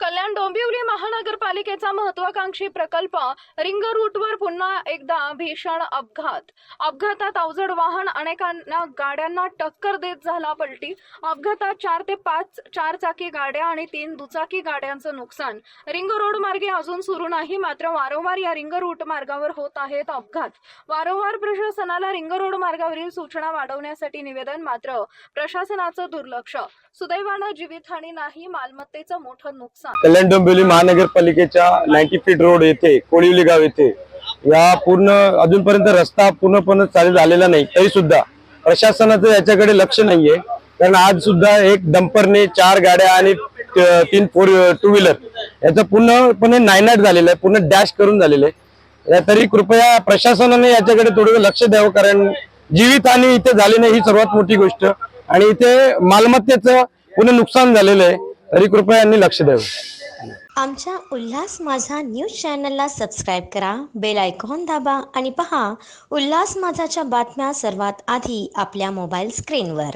कल्याण डोंबिवली महानगरपालिकेचा महत्वाकांक्षी प्रकल्प रिंग रूटवर पुन्हा एकदा भीषण अपघात. अपघातात अवजड वाहन अनेकांना गाड्यांना टक्कर देत झाला पलटी. अपघातात चार ते पाच चार चाकी गाड्या आणि तीन दुचाकी गाड्यांचं नुकसान. रिंग रोड मार्गे अजून सुरू नाही मात्र वारंवार या रिंग रूट मार्गावर होत आहेत अपघात. वारंवार प्रशासनाला रिंग रोड मार्गावरील सूचना वाढवण्यासाठी निवेदन मात्र प्रशासनाचं दुर्लक्ष. सुदैवानं जीवितहानी नाही मालमत्तेचं मोठं नुकसान. कल्याण डोंबिवली महानगरपालिकेच्या नाईन्टी फीट रोड येथे कोळिवली गाव येथे या पूर्ण अजूनपर्यंत रस्ता पूर्णपणे चालू झालेला नाही तरी सुद्धा प्रशासनाचं याच्याकडे लक्ष नाहीये. कारण आज सुद्धा एक डंपरने चार गाड्या आणि तीन फोर टू व्हीलर याचं पूर्णपणे नायनाट झालेलं आहे पूर्ण डॅश करून झालेलं आहे. या तरी कृपया प्रशासनाने याच्याकडे थोडं लक्ष द्यावं कारण जीवितहानी इथे झाली नाही ही सर्वात मोठी गोष्ट. आणि इथे मालमत्तेचं पूर्ण नुकसान झालेलं आहे. तरी कृपया यांनी लक्ष द्यावं. आमच्या उल्हास माझा न्यूज चॅनलला सबस्क्राईब करा बेल आयकॉन दाबा आणि पहा उल्हास माझाच्या बातम्या सर्वात आधी आपल्या मोबाईल स्क्रीनवर.